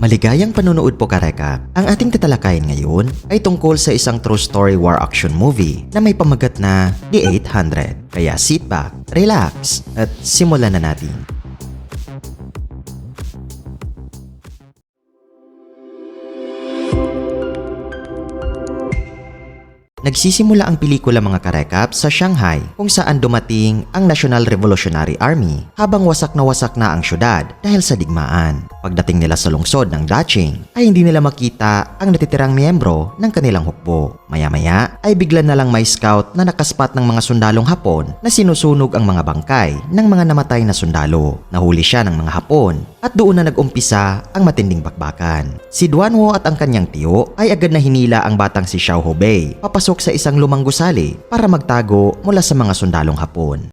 Maligayang panunood po kareka. Ang ating tatalakayin ngayon ay tungkol sa isang true story war action movie na may pamagat na The 800. Kaya sit back, relax, at simulan na natin. Nagsisimula ang pelikula mga karekap sa Shanghai kung saan dumating ang National Revolutionary Army habang wasak na wasak na ang syudad dahil sa digmaan. Pagdating nila sa lungsod ng Daching ay hindi nila makita ang natitirang miyembro ng kanilang hukbo. Maya-maya ay bigla na lang may scout na nakaspat ng mga sundalong Hapon na sinusunog ang mga bangkay ng mga namatay na sundalo. Nahuli siya ng mga Hapon at doon na nag-umpisa ang matinding bakbakan. Si Duanwo at ang kanyang tiyo ay agad na hinila ang batang si Xiao Hobei papasok sa isang lumang gusali para magtago mula sa mga sundalong Hapon.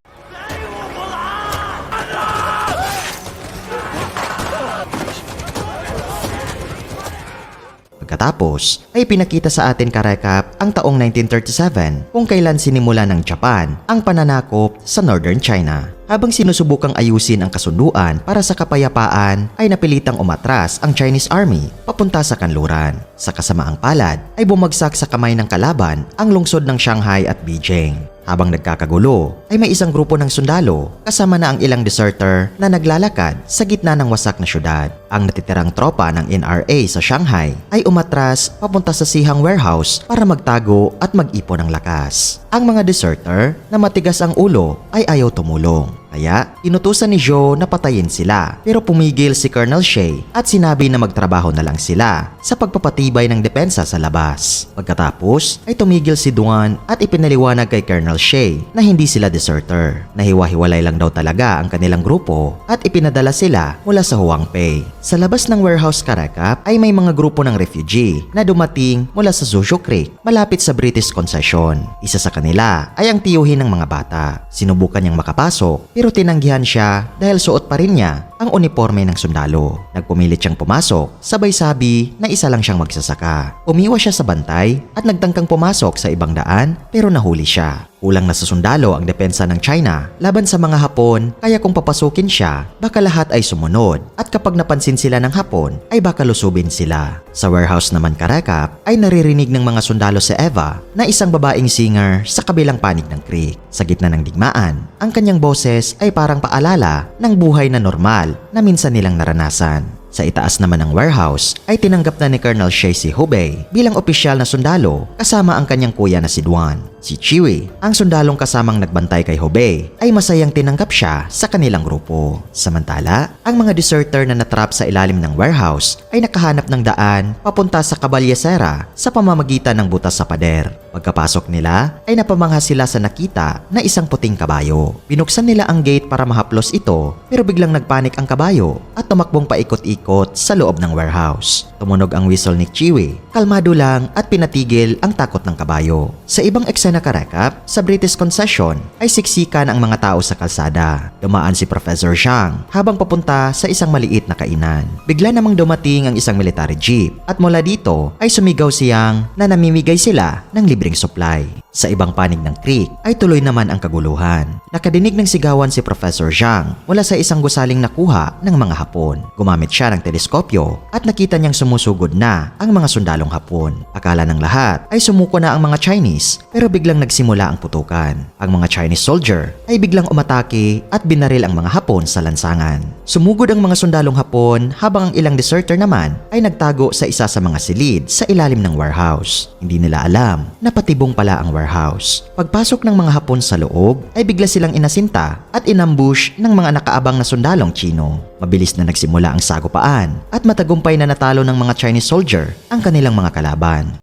Pagkatapos ay pinakita sa atin karekap ang taong 1937 kung kailan sinimula ng Japan ang pananakop sa Northern China. Habang sinusubukang ayusin ang kasunduan para sa kapayapaan ay napilitang umatras ang Chinese Army papunta sa kanluran. Sa kasamaang palad ay bumagsak sa kamay ng kalaban ang lungsod ng Shanghai at Beijing. Habang nagkakagulo, ay may isang grupo ng sundalo kasama na ang ilang deserter na naglalakad sa gitna ng wasak na syudad. Ang natitirang tropa ng NRA sa Shanghai ay umatras papunta sa Sihang Warehouse para magtago at mag-ipon ng lakas. Ang mga deserter na matigas ang ulo ay ayaw tumulong. Kaya, inutusan ni Joe na patayin sila. Pero pumigil si Colonel Shea at sinabi na magtrabaho na lang sila sa pagpapatibay ng depensa sa labas. Pagkatapos, ay tumigil si Duan at ipinaliwanag kay Colonel Shea na hindi sila deserter. Nahiwa-hiwalay lang daw talaga ang kanilang grupo at ipinadala sila mula sa Huang Pei. Sa labas ng warehouse Karakap ay may mga grupo ng refugee na dumating mula sa Zushu Creek malapit sa British Concession. Isa sa kanila ay ang tiyuhin ng mga bata. Sinubukan niyang makapasok pero tinanggihan siya dahil suot pa rin niya ang uniforme ng sundalo. Nagpumilit siyang pumasok, sabay sabi na isa lang siyang magsasaka. Umiwas siya sa bantay at nagtangkang pumasok sa ibang daan pero nahuli siya. Kulang na sa sundalo ang depensa ng China laban sa mga Hapon kaya kung papasukin siya, baka lahat ay sumunod at kapag napansin sila ng Hapon ay baka lusubin sila. Sa warehouse naman karakap ay naririnig ng mga sundalo si Eva na isang babaeng singer sa kabilang panig ng creek. Sa gitna ng digmaan, ang kanyang boses ay parang paalala ng buhay na normal na minsan nilang naranasan. Sa itaas naman ng warehouse ay tinanggap na ni Colonel Shea si Hubei bilang opisyal na sundalo kasama ang kanyang kuya na si Duan. Si Chiwi, ang sundalong kasamang nagbantay kay Hubei, ay masayang tinanggap siya sa kanilang grupo. Samantala, ang mga deserter na natrap sa ilalim ng warehouse ay nakahanap ng daan papunta sa Cabalesera sa pamamagitan ng butas sa pader. Pagkapasok nila ay napamangha sila sa nakita na isang puting kabayo. Binuksan nila ang gate para mahaplos ito pero biglang nagpanik ang kabayo at tumakbong paikot-ikot sa loob ng warehouse. Tumunog ang whistle ni Chiwi. Kalmado lang at pinatigil ang takot ng kabayo. Sa ibang eksena karekap, sa British Concession ay siksikan ang mga tao sa kalsada. Dumaan si Professor Zhang habang papunta sa isang maliit na kainan. Bigla namang dumating ang isang military jeep at mula dito ay sumigaw siyang na namimigay sila ng libreng supply. Sa ibang panig ng creek ay tuloy naman ang kaguluhan. Nakadinig ng sigawan si Professor Zhang mula sa isang gusaling nakuha ng mga Hapon. Gumamit siya ng teleskopyo at nakita niyang sumusugod na ang mga sundalong Hapon. Akala ng lahat ay sumuko na ang mga Chinese pero biglang nagsimula ang putukan. Ang mga Chinese soldier ay biglang umatake at binaril ang mga Hapon sa lansangan. Sumugod ang mga sundalong Hapon habang ang ilang deserter naman ay nagtago sa isa sa mga silid sa ilalim ng warehouse. Hindi nila alam na patibong pala ang warehouse. Pagpasok ng mga Hapon sa loob ay bigla silang inasinta at inambush ng mga nakaabang na sundalong Chino. Mabilis na nagsimula ang sagupaan at matagumpay na natalo ng mga Chinese soldier ang kanilang mga kalaban.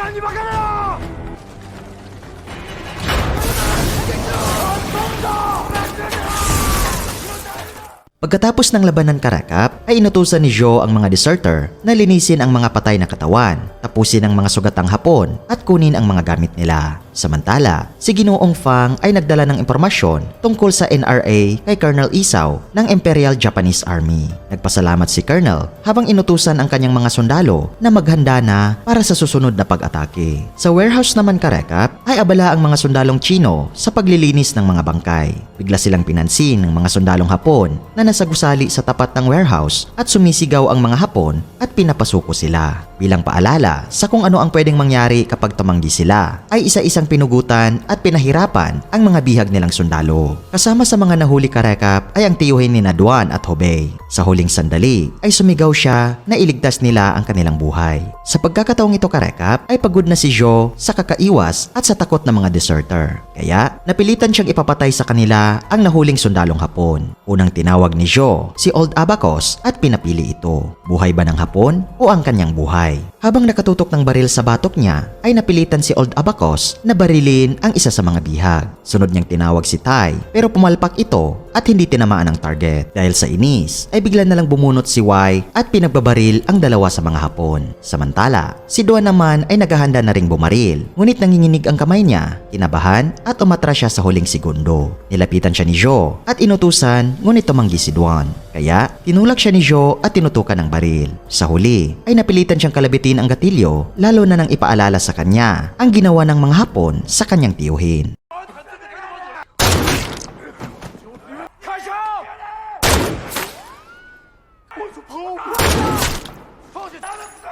間にバカだよ飛んだ Pagkatapos ng labanan karakap, ay inutusan ni Zhou ang mga deserter na linisin ang mga patay na katawan, tapusin ang mga sugatang hapon at kunin ang mga gamit nila. Samantala, si Ginoong Fang ay nagdala ng impormasyon tungkol sa NRA kay Colonel Isaw ng Imperial Japanese Army. Nagpasalamat si Colonel habang inutusan ang kanyang mga sundalo na maghanda na para sa susunod na pag-atake. Sa warehouse naman karekap ay abala ang mga sundalong Chino sa paglilinis ng mga bangkay. Bigla silang pinansin ng mga sundalong Hapon na nasa gusali sa tapat ng warehouse at sumisigaw ang mga Hapon at pinapasuko sila. Bilang paalala sa kung ano ang pwedeng mangyari kapag tumanggi sila, ay isa-isang pinugutan at pinahirapan ang mga bihag nilang sundalo. Kasama sa mga nahuli karekap ay ang tiyuhin ni Naduan at Hobei. Sa huling sandali ay sumigaw siya na iligtas nila ang kanilang buhay. Sa pagkakataong ito karekap ay pagod na si Jo sa kakaiwas at sa takot ng mga deserter. Kaya napilitan siyang ipapatay sa kanila ang nahuling sundalong Hapon. Unang tinawag ni Jo si Old Abacos at pinapili ito. Buhay ba ng Hapon o ang kanyang buhay? Habang nakatutok ng baril sa batok niya ay napilitan si Old Abacos na barilin ang isa sa mga bihag. Sunod niyang tinawag si Tai pero pumalpak ito at hindi tinamaan ang target. Dahil sa inis ay bigla na lang bumunot si Y at pinagbabaril ang dalawa sa mga Hapon. Samantala, si Duan naman ay naghahanda na ring bumaril. Ngunit nanginginig ang kamay niya, kinabahan at umatras siya sa huling segundo. Nilapitan siya ni Jo at inutusan ngunit tumanggi si Duan. Kaya tinulak siya ni Jo at tinutukan ng baril. Sa huli ay napilitan siyang kalabitin ang gatilyo lalo na nang ipaalala sa kanya ang ginawa ng mga Hapon sa kanyang tiyuhin. 朋友，放下！放下！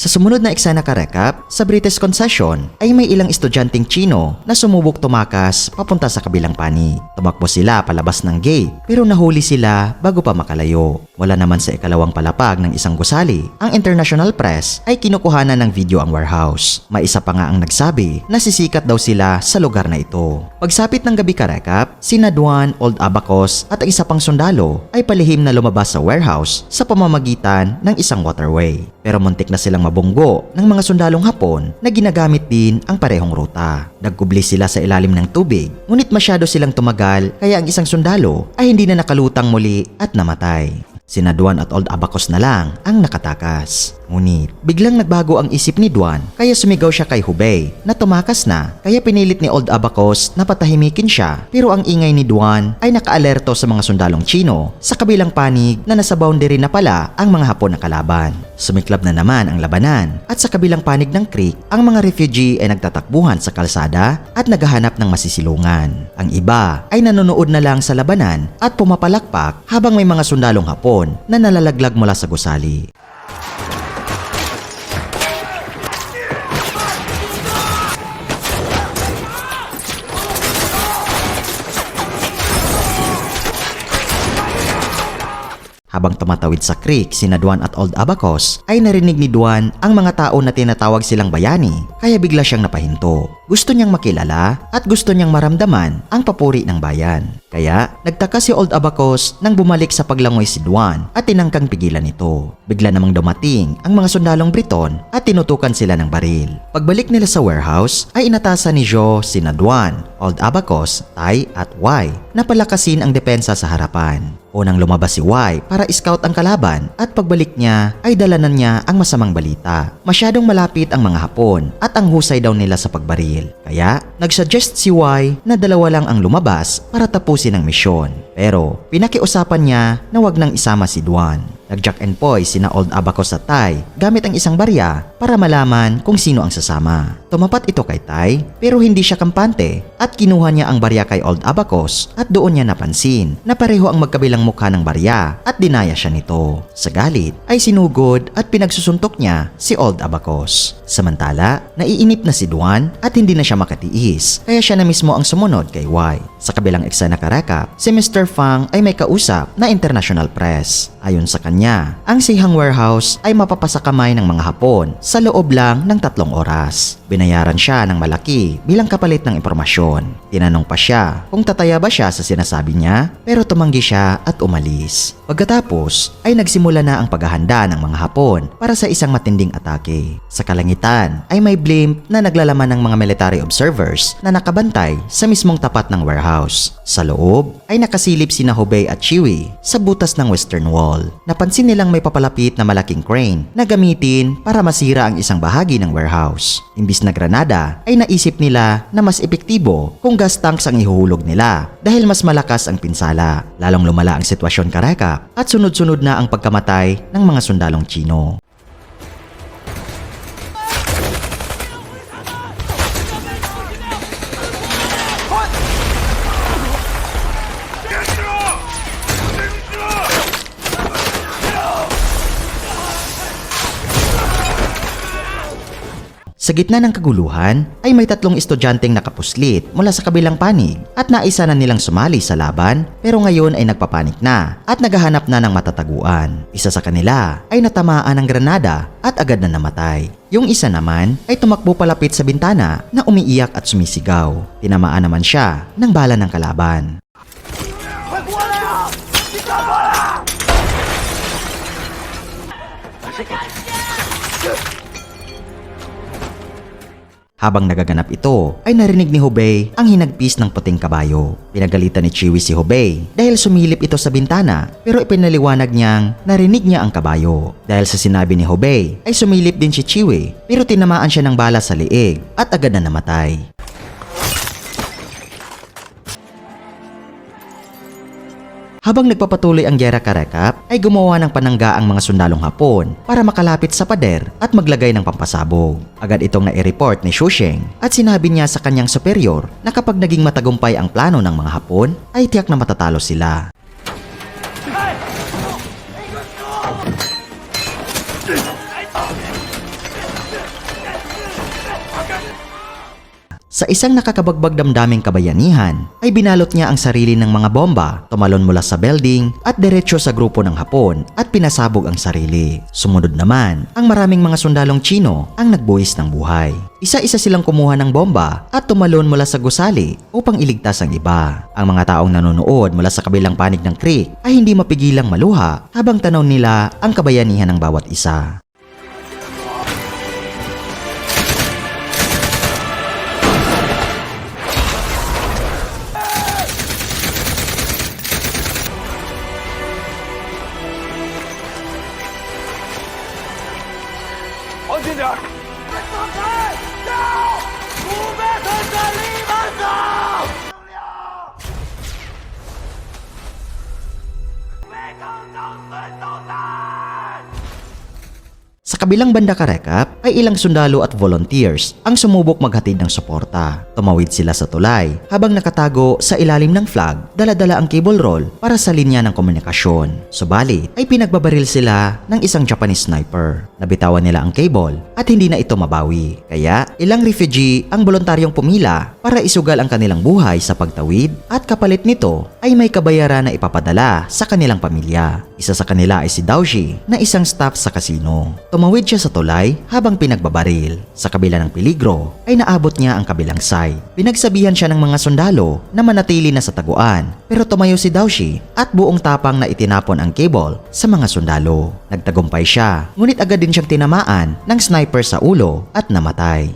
Sa sumunod na eksena karekap, sa British Concession ay may ilang estudyanteng Chino na sumubok tumakas papunta sa kabilang panig. Tumakbo sila palabas ng gate pero nahuli sila bago pa makalayo. Wala naman sa ikalawang palapag ng isang gusali. Ang international press ay kinukuhanan ng video ang warehouse. May isa pa nga ang nagsabi na sisikat daw sila sa lugar na ito. Pagsapit ng gabi karekap, si Naduan, Old Abacos at ang isa pang sundalo ay palihim na lumabas sa warehouse sa pamamagitan ng isang waterway. Pero muntik na silang mabunggo ng mga sundalong Hapon na ginagamit din ang parehong ruta. Nagkubli sila sa ilalim ng tubig, ngunit masyado silang tumagal kaya ang isang sundalo ay hindi na nakalutang muli at namatay. Sina Duan at Old Abacos na lang ang nakatakas. Ngunit, biglang nagbago ang isip ni Duan kaya sumigaw siya kay Hubei na tumakas na kaya pinilit ni Old Abacos na patahimikin siya pero ang ingay ni Duan ay nakaalerto sa mga sundalong Chino sa kabilang panig na nasa boundary na pala ang mga Hapon na kalaban. Sumiklab na naman ang labanan at sa kabilang panig ng creek ang mga refugee ay nagtatakbuhan sa kalsada at naghahanap ng masisilungan. Ang iba ay nanonood na lang sa labanan at pumapalakpak habang may mga sundalong Hapon na nalalaglag mula sa gusali. Habang tumatawid sa creek, sina Duan at Old Abacos ay narinig ni Duan ang mga tao na tinatawag silang bayani kaya bigla siyang napahinto. Gusto niyang makilala at gusto niyang maramdaman ang papuri ng bayan. Kaya nagtaka si Old Abacos nang bumalik sa paglangoy si Duan at tinangkang pigilan ito. Bigla namang dumating ang mga sundalong Briton at tinutukan sila ng baril. Pagbalik nila sa warehouse ay inatasan ni Jo sina Duan, Old Abacos, Tai at Y na palakasin ang depensa sa harapan. Unang lumabas si Y para scout ang kalaban at pagbalik niya ay dalanan niya ang masamang balita. Masyadong malapit ang mga Hapon at ang husay daw nila sa pagbaril. Kaya nagsuggest si Y na dalawa lang ang lumabas para tapusin ang misyon. Pero pinakiusapan niya na wag nang isama si Duan. Nag-jack and poy sina Old Abacos at Tai gamit ang isang barya para malaman kung sino ang sasama. Tumapat ito kay Tai pero hindi siya kampante at kinuha niya ang barya kay Old Abacos at doon niya napansin na pareho ang magkabilang mukha ng barya at dinaya siya nito. Sa galit ay sinugod at pinagsusuntok niya si Old Abacos. Samantala, naiinip na si Duan at hindi na siya makatiis kaya siya na mismo ang sumunod kay Y. Sa kabilang eksena karekap, si Mr. Fang ay may kausap na international press. Ayon sa kanya, ang Sihang Warehouse ay mapapasa kamay ng mga Hapon sa loob lang ng tatlong oras. Binayaran siya ng malaki bilang kapalit ng impormasyon. Tinanong pa siya kung tataya ba siya sa sinasabi niya pero tumanggi siya at umalis. Pagkatapos ay nagsimula na ang paghahanda ng mga Hapon para sa isang matinding atake. Sa kalangitan ay may blimp na naglalaman ng mga military observers na nakabantay sa mismong tapat ng warehouse. Sa loob ay nakasilip sina Hubei at Chewie sa butas ng western wall. Napansin nilang may papalapit na malaking crane na gamitin para masira ang isang bahagi ng warehouse. Imbis na granada ay naisip nila na mas epektibo kung gas tanks ang ihuhulog nila dahil mas malakas ang pinsala. Lalong lumala ang sitwasyon karekap at sunod-sunod na ang pagkamatay ng mga sundalong Chino. Sa gitna ng kaguluhan ay may tatlong estudyanteng nakapuslit mula sa kabilang panig at naisa na nilang sumali sa laban pero ngayon ay nagpapanik na at naghahanap na ng matataguan. Isa sa kanila ay natamaan ng granada at agad na namatay. Yung isa naman ay tumakbo palapit sa bintana na umiiyak at sumisigaw. Tinamaan naman siya ng bala ng kalaban. Habang nagaganap ito, ay narinig ni Hubei ang hinagpis ng puting kabayo. Pinagalitan ni Chewie si Hubei dahil sumilip ito sa bintana pero ipinaliwanag niyang narinig niya ang kabayo. Dahil sa sinabi ni Hubei ay sumilip din si Chewie pero tinamaan siya ng bala sa liig at agad na namatay. Habang nagpapatuloy ang Gera Karekap, ay gumawa ng panangga ang mga sundalong Hapon para makalapit sa pader at maglagay ng pampasabog. Agad itong nai-report ni Shusheng at sinabi niya sa kanyang superior na kapag naging matagumpay ang plano ng mga Hapon, ay tiyak na matatalo sila. Sa isang nakakabagbag damdaming kabayanihan, ay binalot niya ang sarili ng mga bomba, tumalon mula sa building at diretsyo sa grupo ng Hapon at pinasabog ang sarili. Sumunod naman, ang maraming mga sundalong Chino ang nagbuwis ng buhay. Isa-isa silang kumuha ng bomba at tumalon mula sa gusali upang iligtas ang iba. Ang mga taong nanonood mula sa kabilang panig ng creek ay hindi mapigilang maluha habang tanaw nila ang kabayanihan ng bawat isa. Kabilang banda karekap ay ilang sundalo at volunteers ang sumubok maghatid ng suporta. Tumawid sila sa tulay habang nakatago sa ilalim ng flag, daladala ang cable roll para sa linya ng komunikasyon. Subalit ay pinagbabaril sila ng isang Japanese sniper. Nabitawan nila ang cable at hindi na ito mabawi. Kaya ilang refugee ang voluntaryong pumila para isugal ang kanilang buhay sa pagtawid at kapalit nito ay may kabayaran na ipapadala sa kanilang pamilya. Isa sa kanila ay si Daoji na isang staff sa kasino. Tumawid siya sa tulay habang pinagbabaril. Sa kabila ng peligro ay naabot niya ang kabilang side. Pinagsabihan siya ng mga sundalo na manatili na sa taguan pero tumayo si Daoshi at buong tapang na itinapon ang cable sa mga sundalo. Nagtagumpay siya ngunit agad din siyang tinamaan ng sniper sa ulo at namatay.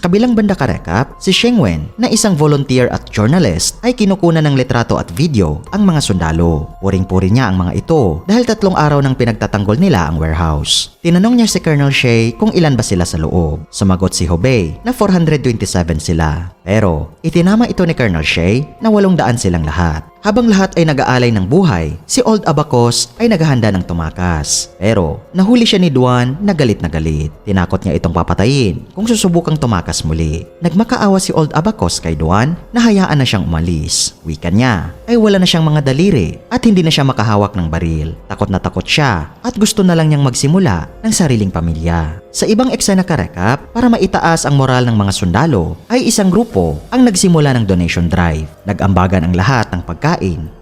Sa kabilang banda karekap, si Sheng Wen na isang volunteer at journalist ay kinukunan ng litrato at video ang mga sundalo. Puring-puri niya ang mga ito dahil tatlong araw nang pinagtatanggol nila ang warehouse. Tinanong niya si Colonel Shea kung ilan ba sila sa loob. Sumagot si Hobei na 427 sila. Pero itinama ito ni Colonel Shea na 800 silang lahat. Habang lahat ay nag-aalay ng buhay, si Old Abacos ay naghahanda ng tumakas. Pero nahuli siya ni Duan na galit na galit. Tinakot niya itong papatayin kung susubukang tumakas muli. Nagmakaawa si Old Abacos kay Duan na hayaan na siyang umalis. Wika niya ay wala na siyang mga daliri at hindi na siya makahawak ng baril. Takot na takot siya at gusto na lang niyang magsimula ng sariling pamilya. Sa ibang eksena karekap, para maitaas ang moral ng mga sundalo, ay isang grupo ang nagsimula ng donation drive. Nag-ambagan ang lahat ng pagkain,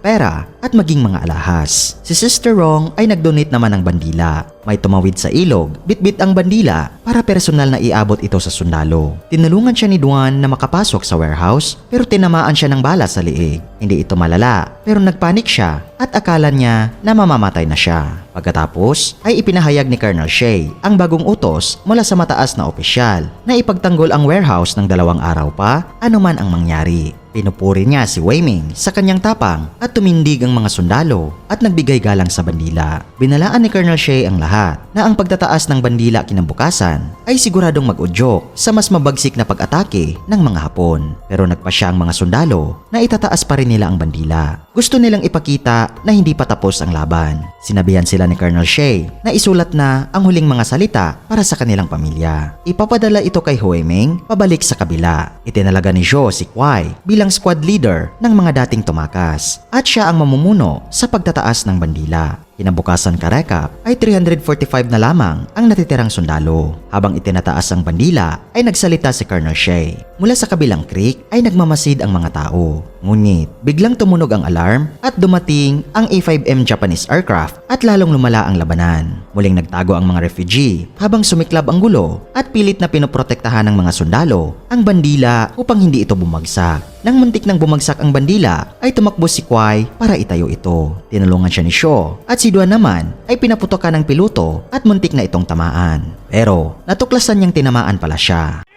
pera, at maging mga alahas. Si Sister Rong ay nag-donate naman ng bandila. May tumawid sa ilog, bitbit ang bandila para personal na iabot ito sa sundalo. Tinulungan siya ni Duan na makapasok sa warehouse pero tinamaan siya ng bala sa liig. Hindi ito malala pero nagpanik siya at akala niya na mamamatay na siya. Pagkatapos ay ipinahayag ni Colonel Shea ang bagong utos mula sa mataas na opisyal na ipagtanggol ang warehouse ng dalawang araw pa anuman ang mangyari. Pinupuri niya si Wei Ming sa kanyang tapang at tumindig ang mga sundalo at nagbigay galang sa bandila. Binalaan ni Colonel Shea ang lahat na ang pagtataas ng bandila kinabukasan ay siguradong mag-udyok sa mas mabagsik na pag-atake ng mga Hapon. Pero nagpa siya ang mga sundalo na itataas pa rin nila ang bandila. Gusto nilang ipakita na hindi pa tapos ang laban. Sinabihan sila ni Colonel Shea na isulat na ang huling mga salita para sa kanilang pamilya. Ipapadala ito kay Hueming pabalik sa kabila. Itinalaga ni Zhou si Kwai bilang squad leader ng mga dating tumakas at siya ang mamumuno sa pagtataas ng bandila. Kinabukasan karekap ay 345 na lamang ang natitirang sundalo. Habang itinataas ang bandila ay nagsalita si Colonel Shea. Mula sa kabilang creek ay nagmamasid ang mga tao. Ngunit biglang tumunog ang alarm at dumating ang A5M Japanese aircraft at lalong lumala ang labanan. Muling nagtago ang mga refugee habang sumiklab ang gulo at pilit na pinoprotektahan ng mga sundalo ang bandila upang hindi ito bumagsak. Nang muntik nang bumagsak ang bandila, ay tumakbo si Kwai para itayo ito. Tinulungan siya ni Shaw at si Duan naman ay pinaputokan ng piloto at muntik na itong tamaan. Pero natuklasan niyang tinamaan pala siya.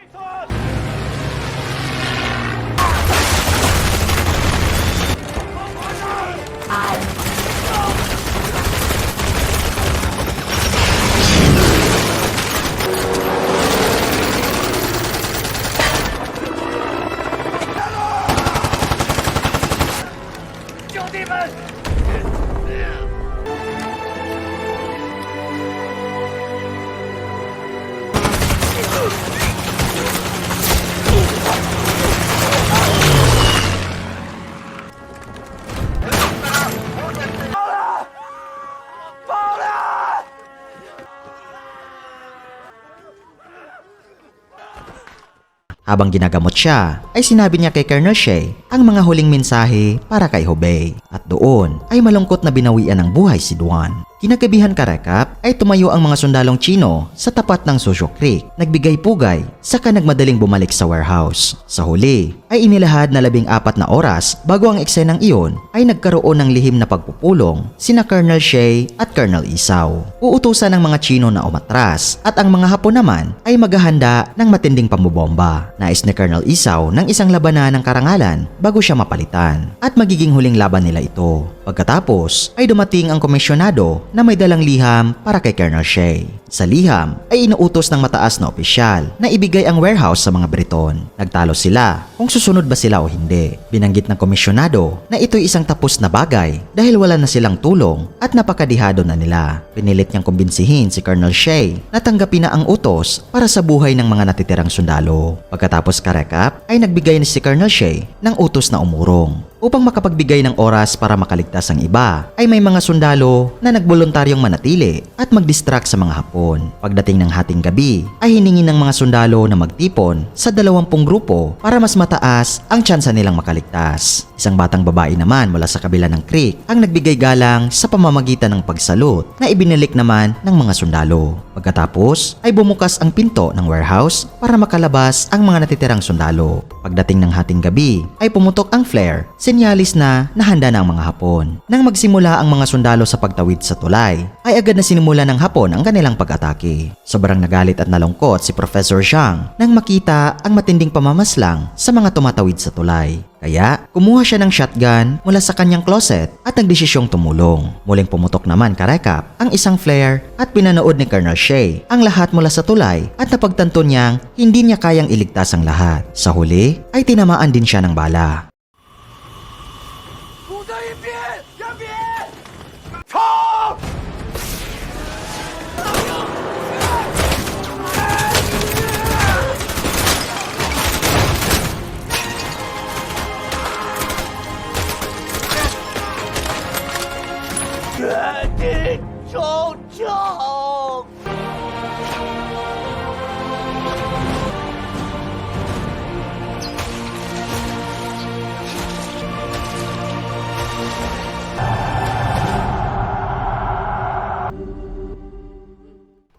Habang ginagamot siya, ay sinabi niya kay Colonel Shea ang mga huling mensahe para kay Hobei. At doon ay malungkot na binawian ng buhay si Duan. Kinagabihan karekap ay tumayo ang mga sundalong Chino sa tapat ng Susho Creek. Nagbigay pugay, saka nagmadaling bumalik sa warehouse. Sa huli, ay inilahad na labing apat na oras bago ang eksenang iyon ay nagkaroon ng lihim na pagpupulong sina Colonel Shea at Colonel Isaw. Uutusan ng mga Chino na umatras at ang mga Hapon naman ay maghahanda ng matinding pambobomba. Nais ni Colonel Isaw ng isang labanan ng karangalan bago siya mapalitan at magiging huling laban nila ito. Pagkatapos ay dumating ang komisyonado na may dalang liham para kay Colonel Shea. Sa liham ay inuutos ng mataas na opisyal na ibigay ang warehouse sa mga Briton. Nagtalo sila kung susunod ba sila o hindi. Binanggit ng komisyonado na ito'y isang tapos na bagay dahil wala na silang tulong at napakadihado na nila. Pinilit niyang kumbinsihin si Colonel Shea na tanggapin na ang utos para sa buhay ng mga natitirang sundalo. Pagkatapos karekap ay nagbigay ni si Colonel Shea ng utos na umurong. Upang makapagbigay ng oras para makaligtas ang iba, ay may mga sundalo na nagboluntaryong manatili at mag-distract sa mga hapon. Pagdating ng hating gabi, ay hiningi ng mga sundalo na magtipon sa dalawampung grupo para mas mataas ang tsansa nilang makaligtas. Isang batang babae naman mula sa kabila ng creek ang nagbigay galang sa pamamagitan ng pagsalot na ibinilik naman ng mga sundalo. Pagkatapos ay bumukas ang pinto ng warehouse para makalabas ang mga natitirang sundalo. Pagdating ng hating gabi ay pumutok ang flare, senyalis na nahanda na ang mga Hapon. Nang magsimula ang mga sundalo sa pagtawid sa tulay, ay agad na sinimula ng Hapon ang kanilang pag-atake. Sobrang nagalit at nalungkot si Professor Zhang nang makita ang matinding pamamaslang sa mga tumatawid sa tulay. Kaya, kumuha siya ng shotgun mula sa kanyang closet at nagdesisyong tumulong. Muling pumutok naman karekap ang isang flare at pinanood ni Colonel Shea ang lahat mula sa tulay at napagtanto niyang hindi niya kayang iligtas ang lahat. Sa huli, ay tinamaan din siya ng bala. 堵在一边，杨斌，冲！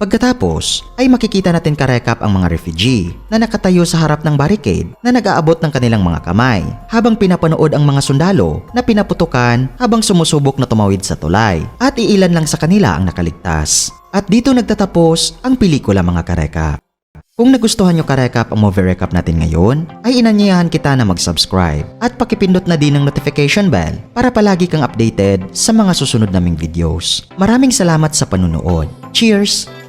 Pagkatapos ay makikita natin karekap ang mga refugee na nakatayo sa harap ng barricade na nag-aabot ng kanilang mga kamay habang pinapanood ang mga sundalo na pinaputukan habang sumusubok na tumawid sa tulay at iilan lang sa kanila ang nakaligtas. At dito nagtatapos ang pelikula mga karekap. Kung nagustuhan nyo karekap ang movie recap natin ngayon, ay inanyayahan kita na mag-subscribe at pakipindot na din ang notification bell para palagi kang updated sa mga susunod naming videos. Maraming salamat sa panunood. Cheers!